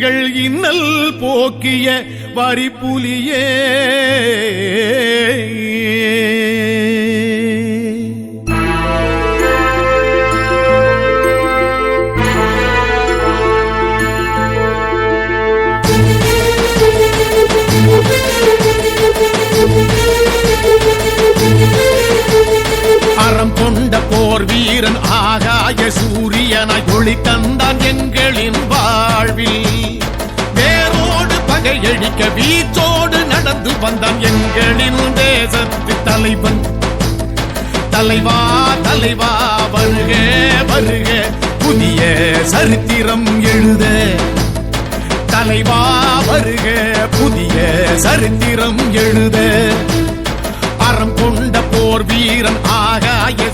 எங்கள் இன்னல் போக்கிய வரிப்புலியே. அறம் கொண்ட போர் வீரன் ஆகாய சூரியனாய் ஒளி தந்தான் எங்கள் பகையழிக்க வீச்சோடு நடந்து வந்தான் எங்களின் தேசத்து தலைவன். தலைவா தலைவா வருக வருக புதிய சரித்திரம் எழுத. தலைவா வருக புதிய சரித்திரம் எழுத. அறம் கொண்ட போர் வீரன் ஆகாய